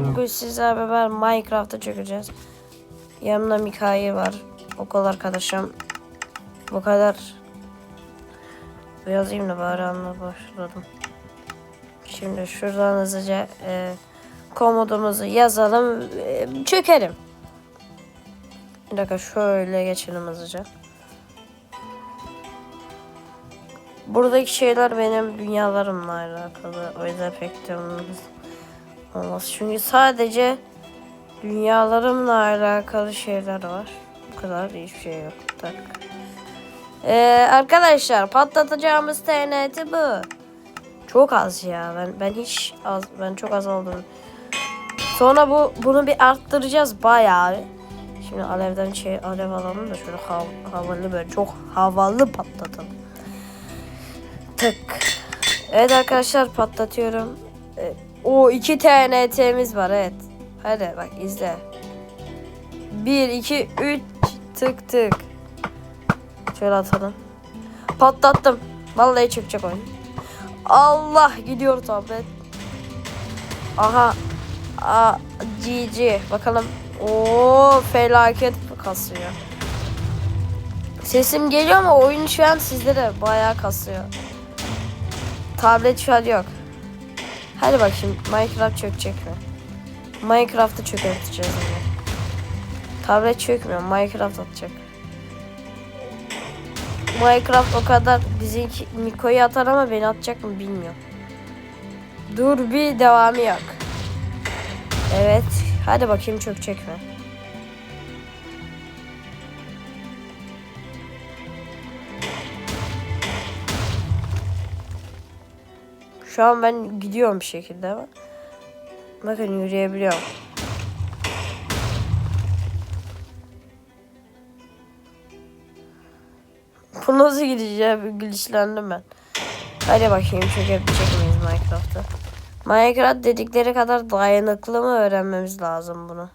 arkadaşlar bugün sizlerle beraber Minecraft'a çökeceğiz. Yanımda Mikail var. Okul arkadaşım. Bu kadar. Yazayım da bari başladım. Şimdi şuradan hızlıca e, komutumuzu yazalım. E, çökerim. Bir dakika şöyle geçelim hızlıca. Buradaki şeyler benim dünyalarımla alakalı. O yüzden pek de olmaz. Çünkü sadece dünyalarımla alakalı şeyler var. Bu kadar hiçbir şey yok. Tak. Ee, arkadaşlar patlatacağımız TNT bu. Çok az ya. Ben ben hiç az ben çok az oldum. Sonra bu bunu bir arttıracağız bayağı. Şimdi alevden şey alev alalım da şöyle hav, havalı böyle çok havalı patlatalım. Tık. Evet arkadaşlar patlatıyorum. Ee, o iki TNT'miz var evet. Hadi bak izle. Bir, iki, üç. Tık tık. Şöyle atalım. Patlattım. Vallahi çıkacak oyun. Allah gidiyor tablet. Aha. Aa, GG. Bakalım. Oo felaket kasıyor. Sesim geliyor ama oyun şu an sizde de bayağı kasıyor. Tablet şu an yok. Hadi bakayım Minecraft çökecek mi? Minecraft'ı çökerteceğiz yine. Tablet çökmüyor. Minecraft atacak. Minecraft o kadar bizimki Miko'yu atar ama beni atacak mı bilmiyorum. Dur bir devamı yok. Evet. Hadi bakayım çökecek mi? Şu an ben gidiyorum bir şekilde ama. Bakın yürüyebiliyorum. Bu nasıl gideceğim? Glitchlendim ben. Hadi bakayım çökebilecek miyiz Minecraft'ı? Minecraft dedikleri kadar dayanıklı mı öğrenmemiz lazım bunu.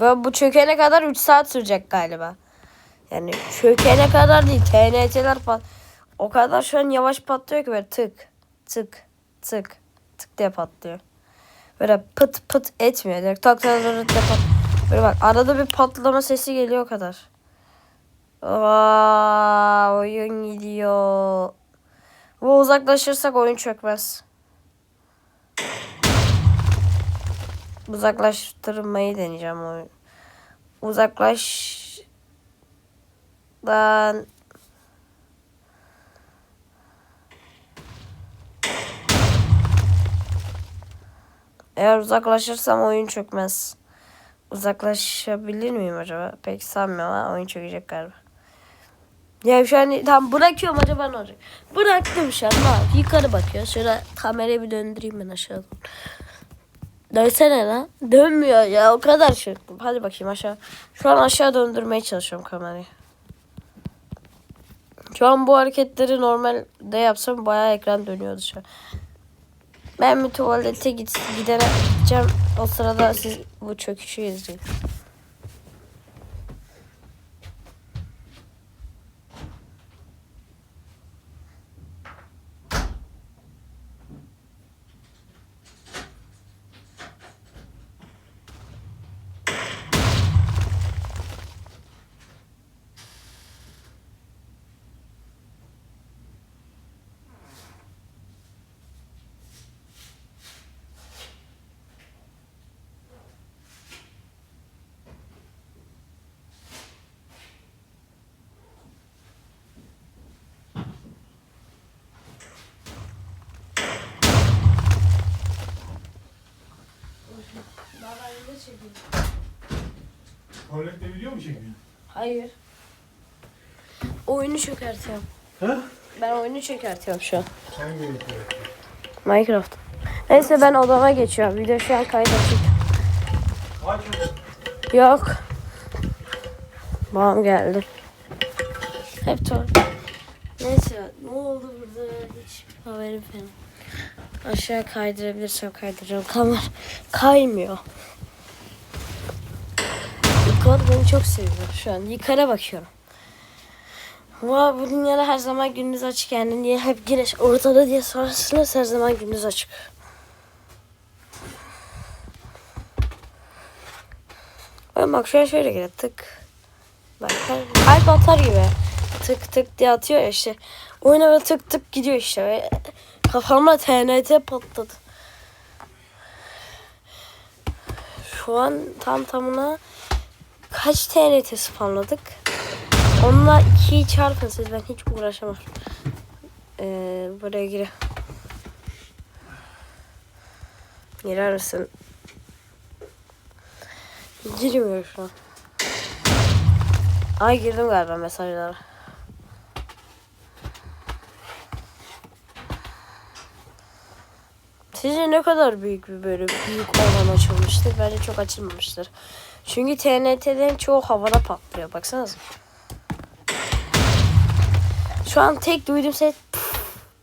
Böyle bu çökene kadar 3 saat sürecek galiba. Yani çökene kadar değil. TNT'ler pat o kadar şu an yavaş patlıyor ki böyle tık tık tık tık diye patlıyor. Böyle pıt pıt etmiyor. Direkt tak tak tak tak pat. Böyle bak arada bir patlama sesi geliyor o kadar. Aa, oyun gidiyor. Bu uzaklaşırsak oyun çökmez. Uzaklaştırmayı deneyeceğim oyun. Uzaklaş lan Eğer uzaklaşırsam oyun çökmez. Uzaklaşabilir miyim acaba? Pek sanmıyorum ama oyun çökecek galiba. Ya şu an tam bırakıyorum acaba ne olacak? Bıraktım şu an. Bak yukarı bakıyor. Şöyle kamerayı bir döndüreyim ben aşağı. Dönsene lan. Dönmüyor ya o kadar çöktüm. Hadi bakayım aşağı. Şu an aşağı döndürmeye çalışıyorum kamerayı. Şu an bu hareketleri normalde yapsam bayağı ekran dönüyordu şu. Ben bir tuvalete git, gideceğim. O sırada siz bu çöküşü izleyin. Tuvalette video mu çekiyorsun? Hayır. Oyunu çökertiyorum. Ha? Ben oyunu çökertiyorum şu an. Sen gerekiyor. Minecraft. Neyse ben odama geçiyorum. Video şu an kayıt açık. Aç Yok. Babam geldi. Hep tuval. Neyse ne oldu burada hiç haberim falan. Aşağı kaydırabilirsem kaydıracağım. Kamera kaymıyor. Yukarı beni çok seviyor şu an. Yukarı bakıyorum. Ama bu dünyada her zaman gündüz açık yani niye hep güneş ortada diye sorarsanız her zaman gündüz açık. Ben bak şöyle şöyle gire tık. Bak kalp atar gibi. Tık tık diye atıyor ya işte. Oyuna böyle tık tık gidiyor işte. Ve kafamda TNT patladı. Şu an tam tamına kaç TNT spamladık? Onunla 2'yi çarpın siz ben hiç uğraşamam. Ee, buraya gir. Girer misin? Girmiyor şu an. Ay girdim galiba mesajlara. Sizce ne kadar büyük bir böyle büyük alan açılmıştır? Bence çok açılmamıştır. Çünkü TNT'lerin çoğu havada patlıyor. Baksanıza. Şu an tek duyduğum ses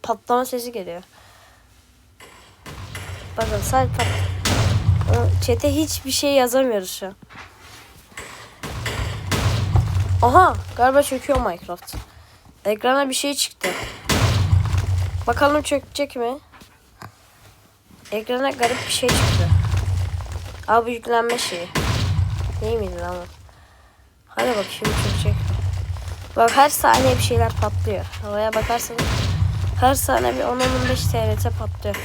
patlama sesi geliyor. Bakın sadece pat. Chat'e hiçbir şey yazamıyoruz şu an. Aha galiba çöküyor Minecraft. Ekrana bir şey çıktı. Bakalım çökecek mi? Ekrana garip bir şey çıktı. Abi yüklenme şeyi. Değil miydi lan? Hadi bak şimdi çökecek mi? Bak her saniye bir şeyler patlıyor. Havaya bakarsanız her saniye bir 10-15 TRT patlıyor.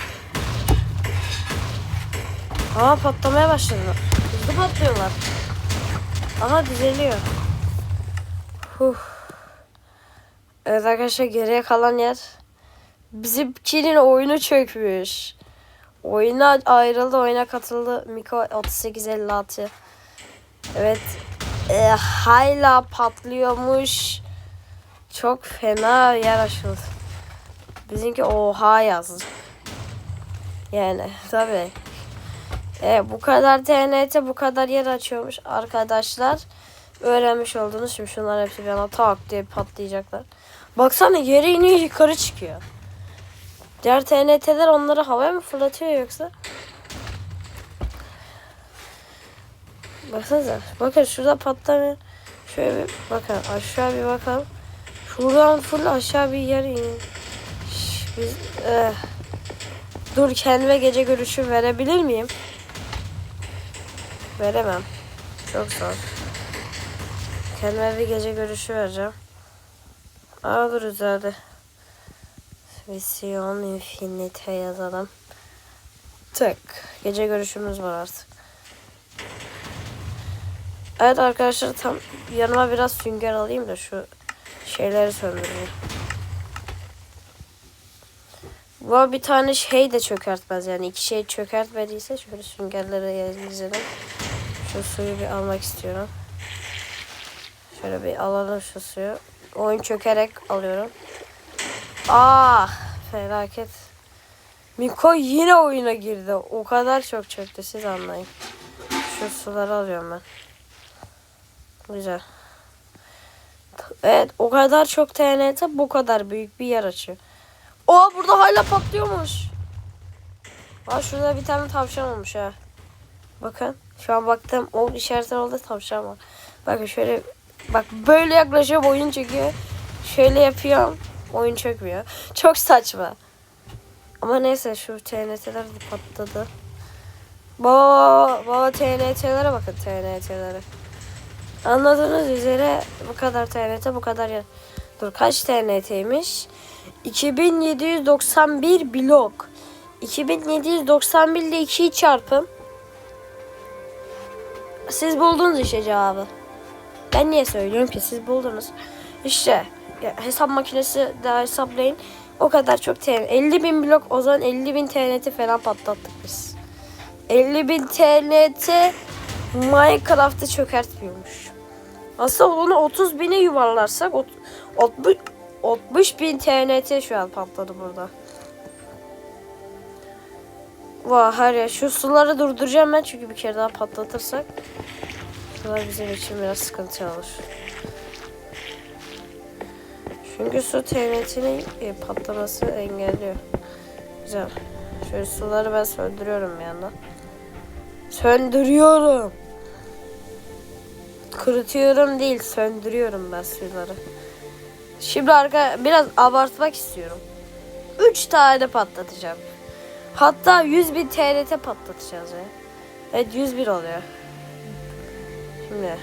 Aa patlamaya başladı. Hızlı patlıyorlar. Aha düzeliyor. Huh. Evet arkadaşlar geriye kalan yer bizimkinin oyunu çökmüş. Oyuna ayrıldı, oyuna katıldı. Miko 3856. Evet. E, hala patlıyormuş. Çok fena yer açıldı. Bizimki oha yazdı. Yani tabii. E, bu kadar TNT bu kadar yer açıyormuş arkadaşlar. Öğrenmiş oldunuz. Şimdi şunlar hepsi bir anda tak diye patlayacaklar. Baksana yere iniyor yukarı çıkıyor. Diğer TNT'ler onları havaya mı fırlatıyor yoksa? Baksanıza. Bakın şurada patlamıyor. Şöyle bir bakın aşağı bir bakalım. Şuradan full aşağı bir yer. Şş, Biz eh. Dur kendime gece görüşü verebilir miyim? Veremem. Çok zor. Kendime bir gece görüşü vereceğim. Aa dur üzerinde. Vision Infinite yazalım. Tık. Gece görüşümüz var artık. Evet arkadaşlar tam yanıma biraz sünger alayım da şu şeyleri söndüreyim. Bu bir tane şey de çökertmez yani iki şey çökertmediyse şöyle süngerlere yazalım. Şu suyu bir almak istiyorum. Şöyle bir alalım şu suyu. Oyun çökerek alıyorum. Ah felaket. Miko yine oyuna girdi. O kadar çok çöktü siz anlayın. Şu suları alıyorum ben. Güzel. Evet o kadar çok TNT bu kadar büyük bir yer açıyor. Aa burada hala patlıyormuş. Aa şurada bir tane tavşan olmuş ha. Bakın şu an baktım o işaretler oldu tavşan var. Bakın şöyle bak böyle yaklaşıyor oyun çekiyor. Şöyle yapıyorum oyun çökmüyor. Çok saçma. Ama neyse şu TNT'ler de patladı. Baba, baba TNT'lere bakın TNT'lere. Anladığınız üzere bu kadar TNT bu kadar yer. Dur kaç TNT'ymiş? 2791 blok. 2791 ile 2'yi çarpın. Siz buldunuz işte cevabı. Ben niye söylüyorum ki siz buldunuz. İşte ya hesap makinesi de hesaplayın. O kadar çok TNT. 50 bin blok o zaman 50 bin TNT falan patlattık biz. 50 bin TNT Minecraft'ı çökertmiyormuş. Aslında onu 30 bine yuvarlarsak ot- 60, 60 bin TNT şu an patladı burada. Vay her ya şu suları durduracağım ben çünkü bir kere daha patlatırsak sular bizim için biraz sıkıntı olur. Çünkü su TNT'nin e, patlaması engelliyor. Güzel. Şöyle suları ben söndürüyorum bir yandan. Söndürüyorum. Kurutuyorum değil, söndürüyorum ben suları. Şimdi arka biraz abartmak istiyorum. 3 tane patlatacağım. Hatta 100 bin TNT patlatacağız ya. Evet 101 oluyor. Ne?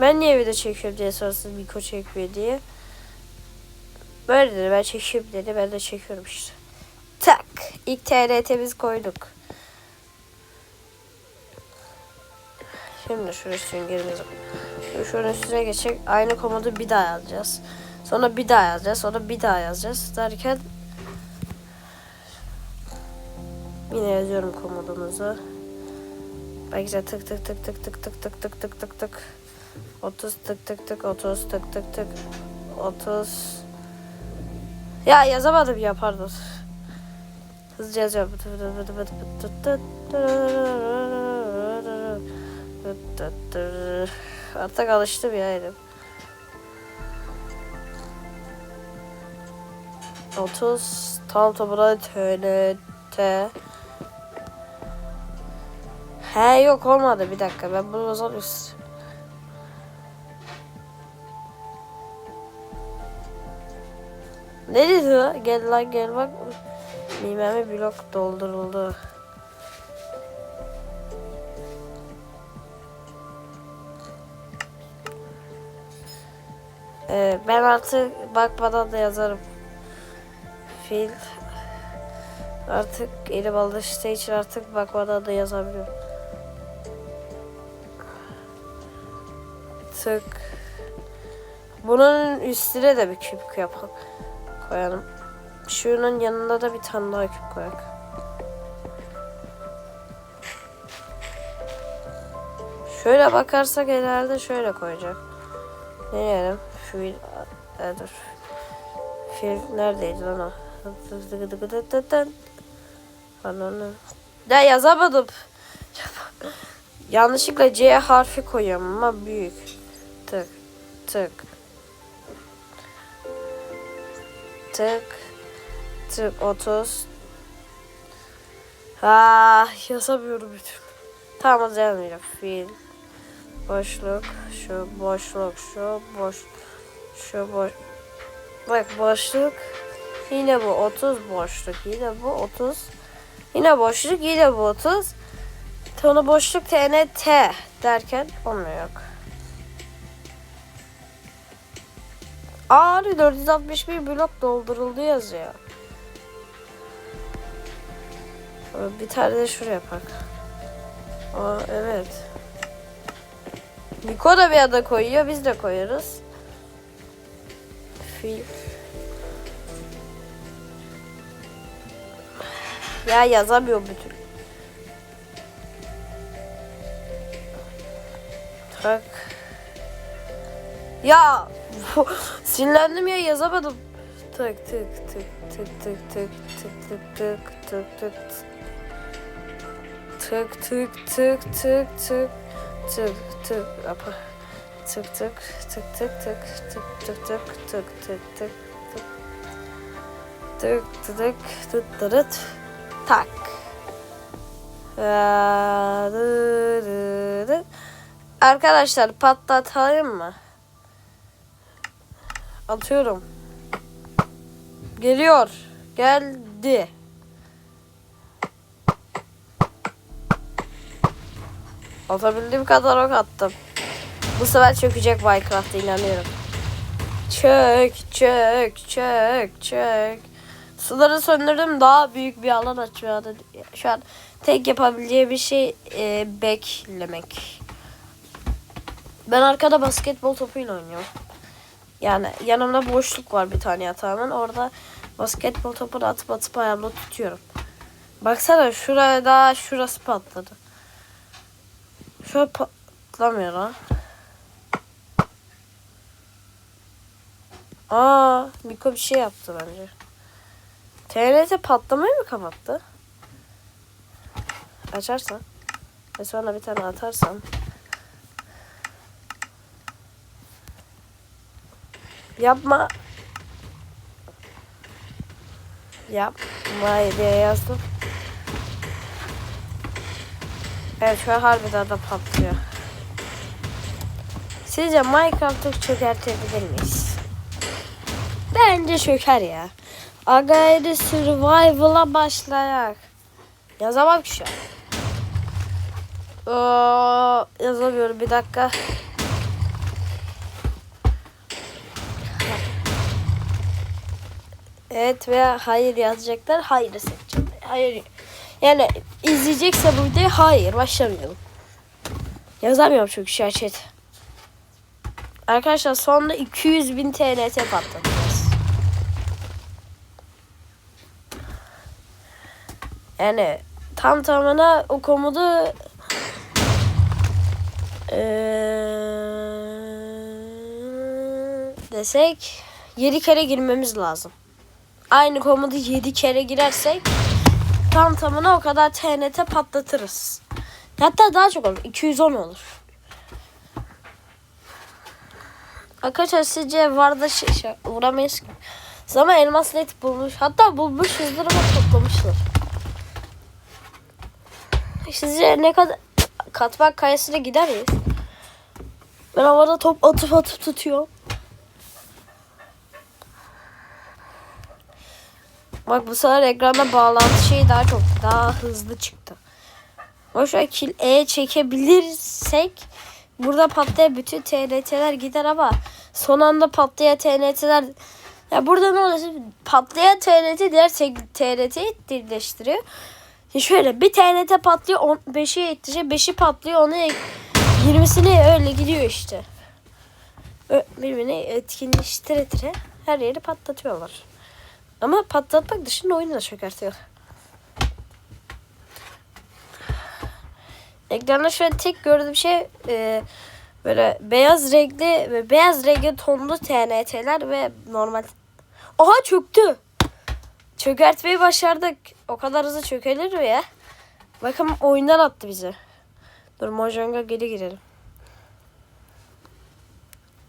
Ben niye video çekiyorum diye sorarsanız Miko çekmiyor diye. Böyle dedi ben çekiyorum dedi ben de çekiyorum işte. Tak. İlk TRT'miz koyduk. Şimdi şuraya süngerimizi Şimdi şunun üstüne geçecek. Aynı komodu bir daha yazacağız. Sonra bir daha yazacağız. Sonra bir daha yazacağız. Derken yine yazıyorum komodumuzu. Bak güzel tık tık tık tık tık tık tık tık tık tık tık 30 tık tık tık 30 tık tık tık 30 Ya yazamadım ya pardon. Hızlıca yazıyorum. Artık alıştım ya elim. 30 tam topuna TNT He yok olmadı bir dakika ben bunu bozalım Ne dedi o? Gel lan gel bak. Mimemi blok dolduruldu. Ee, ben artık bakmadan da yazarım. Fil artık elim alıştığı için artık bakmadan da yazabiliyorum. Tık. Bunun üstüne de bir küp yapalım. Koyalım. Şunun yanında da bir tane daha küp koyak. Şöyle bakarsak herhalde şöyle koyacak. Ne Fil... E, dur. Fil neredeydi lan o? Pardon. Ya yazamadım. Yanlışlıkla C harfi koyuyorum ama büyük. Tık tık tık tık 30 Ha yazamıyorum bütün. Tamam yazamıyorum. Fil boşluk şu boşluk şu boş şu boş bak boşluk yine bu 30 boşluk yine bu 30 yine boşluk yine bu 30 Sonra boşluk TNT derken olmuyor yok. Aa 461 blok dolduruldu yazıyor. Bir tane de şuraya yapak. Aa evet. Miko da bir ada koyuyor. Biz de koyarız. Fil. Ya yazamıyor bütün. Tak. Ya sinirlendim ya yazamadım. Tık tık tık tık tık tık tık tık tık tık tık tık tık tık tık tık tık tık tık tık tık tık tık tık tık tık tık tık tık tık tık tık tık tırıt tak Arkadaşlar patlatalım mı? Atıyorum. Geliyor. Geldi. Atabildiğim kadar ok attım. Bu sefer çökecek Minecraft'a inanıyorum. Çök, çök, çök, çök. Suları söndürdüm daha büyük bir alan açıyor. Şu an tek yapabileceği bir şey e, beklemek. Ben arkada basketbol topuyla oynuyorum. Yani yanımda boşluk var bir tane yatağımın. Orada basketbol topunu atıp atıp ayağımda tutuyorum. Baksana şuraya daha şurası patladı. Şöyle patlamıyor ha. Aa, Miko bir şey yaptı bence. TNT patlamayı mı kapattı? Açarsan. Ve sonra bir tane atarsam. Yapma. Yapma diye yazdım. Evet şu an harbiden de patlıyor. Sizce Minecraft'ı çökertebilir miyiz? Bence çöker ya. Agayri survival'a başlayak. Yazamam ki şu an. Yazamıyorum bir dakika. Evet veya hayır yazacaklar. Hayır seçeceğim. Hayır. Yani izleyecekse bu videoyu hayır başlamayalım. Yazamıyorum çünkü şu an chat. Arkadaşlar sonunda 200 bin TNT patlatacağız. Yani tam tamına o komodu eee, desek 7 kere girmemiz lazım. Aynı komodu 7 kere girersek tam tamına o kadar TNT patlatırız. Hatta daha çok olur. 210 olur. Arkadaşlar sizce Varda şey, şey, uğramayız ki. Zaman elmas net bulmuş. Hatta bulmuşuzdur ama toplamışlar. Sizce ne kadar katmak kayasına gider miyiz? Ben havada top atıp atıp tutuyorum. Bak bu sefer ekranda bağlantı şeyi daha çok daha hızlı çıktı. Boşver kill E çekebilirsek burada patlayan bütün TNT'ler gider ama son anda patlayan TNT'ler ya burada ne oluyor? Patlayan TNT diğer TNT'yi birleştiriyor. Şöyle bir TNT patlıyor 5'i yetişiyor 5'i patlıyor onu 20'sini öyle gidiyor işte. Birbirini etkinleştire tire her yeri patlatıyorlar. Ama patlatmak dışında oyunu da çökertiyor. Ekranda şöyle tek gördüğüm şey e, böyle beyaz renkli ve beyaz renkli tonlu TNT'ler ve normal. Oha çöktü. Çökertmeyi başardık. O kadar hızlı çökelir mi ya? Bakın oyundan attı bizi. Dur Mojang'a geri girelim.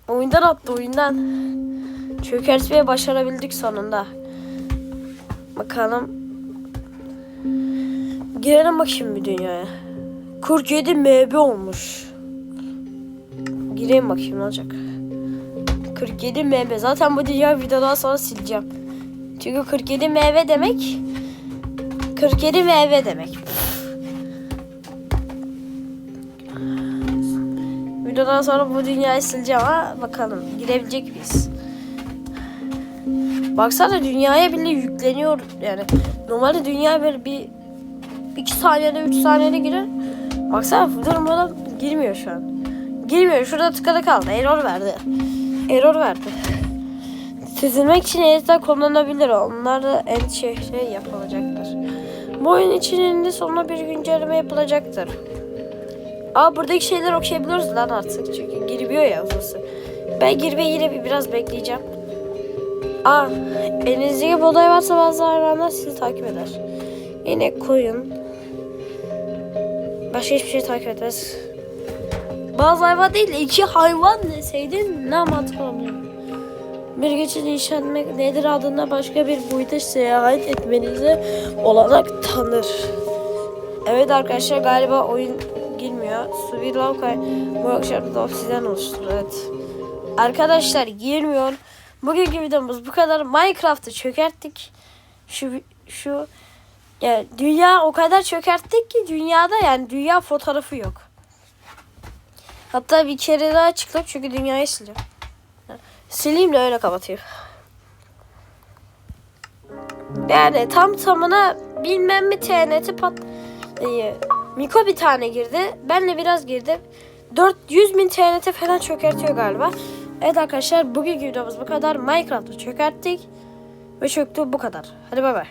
Oyundan attı oyundan. Çökertmeyi başarabildik sonunda. Bakalım. Girelim bakayım bir dünyaya. 47 MB olmuş. Gireyim bakayım ne olacak. 47 MB. Zaten bu dünya videodan sonra sileceğim. Çünkü 47 MB demek 47 MB demek. Videodan sonra bu dünyayı sileceğim ama bakalım girebilecek miyiz? Baksana dünyaya bile yükleniyor yani. Normalde dünya böyle bir iki saniyede üç saniyede girer. Baksana durmadan girmiyor şu an. Girmiyor. Şurada tıkalı kaldı. Error verdi. Error verdi. Çözülmek için elinizden kullanılabilir. Onlar da en şey yapılacaktır. Bu oyun içinde sonuna bir güncelleme yapılacaktır. Aa buradaki şeyler okuyabiliyoruz lan artık. Çünkü girmiyor ya uzası. Ben girmeyi yine bir biraz bekleyeceğim. Aa elinizdeki buğday varsa bazı hayvanlar sizi takip eder. Yine koyun. Başka hiçbir şey takip etmez. Bazı hayvan değil iki hayvan deseydin ne mantıklı olabilir? Bir geçit inşa etmek nedir adında başka bir boyuta seyahat etmenize olanak tanır. Evet arkadaşlar galiba oyun girmiyor. Su bir lav kay bu akşam da obsiden oluştur. Evet. Arkadaşlar girmiyor. Bugünkü videomuz bu kadar. Minecraft'ı çökerttik. Şu şu yani dünya o kadar çökerttik ki dünyada yani dünya fotoğrafı yok. Hatta bir kere daha çıktık çünkü dünyayı sileceğim. Sileyim de öyle kapatayım. Yani tam tamına bilmem mi TNT pat... Ee, Miko bir tane girdi. Ben de biraz girdim. 400 bin TNT falan çökertiyor galiba. Evet arkadaşlar bugünkü videomuz bu kadar. Minecraft'ı çökerttik. Ve çöktü bu kadar. Hadi bay bay.